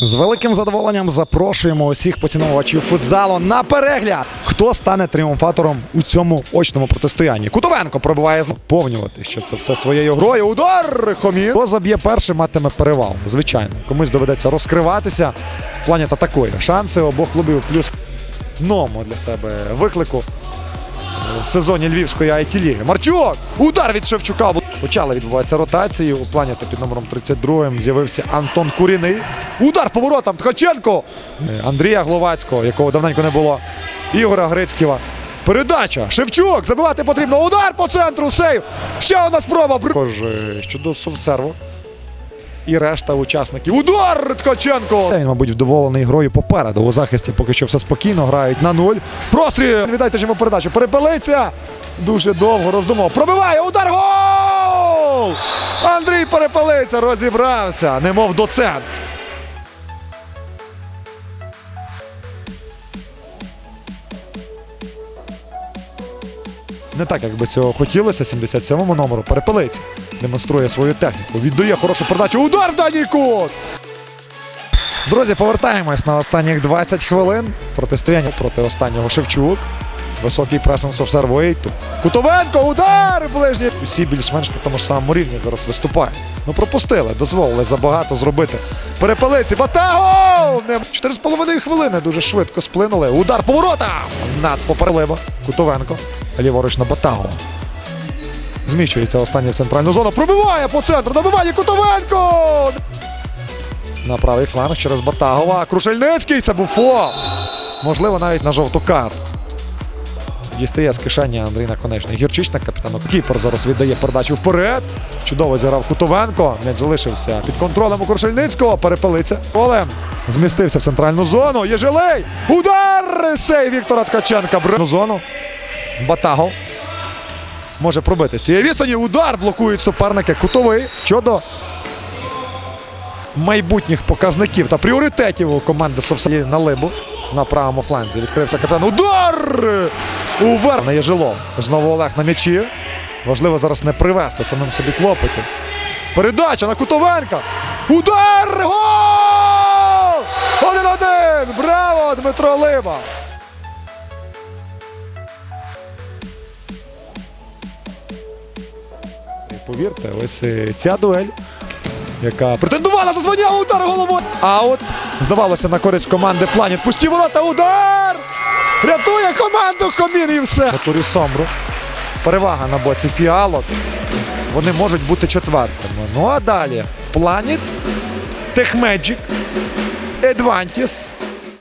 З великим задоволенням запрошуємо усіх поціновувачів футзалу на перегляд. Хто стане тріумфатором у цьому очному протистоянні? Кутовенко пробиває знову повнювати, що це все своєю грою. Удар! Хомін. Хто заб'є перший, матиме перевал. Звичайно, комусь доведеться розкриватися. Планет атакує. Шанси обох клубів плюс новому для себе виклику в сезоні Львівської it ліги Марчук! Удар від Шевчука. Почали відбуватися ротації. У плані то під номером 32 з'явився Антон Куріний. Удар поворотом Ткаченко. Е, Андрія Гловацького, якого давненько не було. Ігора Грицьківа. Передача. Шевчук. Забивати потрібно. Удар по центру. Сейв. Ще одна спроба. Також е, щодо совсерву. І решта учасників. Удар Ткаченко! Він, мабуть, вдоволений грою попереду. У захисті поки що все спокійно, грають на нуль. Простріл! Віддайте ж йому передачу. Перепелиця! Дуже довго роздумав. Пробиває! Удар! Гол! Андрій Перепелиця розібрався, немов доцент. Не так, як би цього хотілося. 77-му номеру перепелиці. Демонструє свою техніку. Віддає хорошу передачу. Удар в дальній кут! Друзі, повертаємось на останніх 20 хвилин. Протистояння проти останнього Шевчук. Високий пресинг совсервує. Кутовенко, удар! Ближній. Усі більш-менш на тому ж самому рівні зараз виступають. Ну пропустили, дозволили забагато зробити. Перепелиці, Батаго! Не- 4,5 хвилини дуже швидко сплинули. Удар поворота! Над попереливо. Кутовенко. Ліворуч на Батаго. Зміщується останній в центральну зону. Пробиває по центру. Добиває Кутовенко! На правий фланг через Батагова. Крушельницький. Це був фол. Можливо, навіть на жовту карту. Дістає з кишені Андрій Наконечний. Гірчичник капітану. Кіпер зараз віддає передачу вперед. Чудово зіграв Кутовенко. М'яч залишився під контролем у Крушельницького. Перепелиться. Полем. Змістився в центральну зону. Єжилей. Удар! Сей Віктора Ткаченка. Бр... зону. Батагов. Може пробити з цієї відстані. Удар блокують суперники. Кутовий. Щодо майбутніх показників та пріоритетів у команди Совсалі на либу на правому фланзі. Відкрився капітан. Удар! Увер на Єжилов. Знову Олег на м'ячі. Важливо зараз не привести самим собі клопотів. Передача на Кутовенка. Удар! Гол! Один-один! Браво, Дмитро Либа! Повірте, ось е, ця дуель яка претендувала за звання удар головою. Аут. Здавалося на користь команди Планіт. Пусті ворота. Удар! Рятує команду комір і все. Турі Сомру. Перевага на боці фіалок. Вони можуть бути четвертими. Ну а далі Планіт, Техмеджик, Едвантіс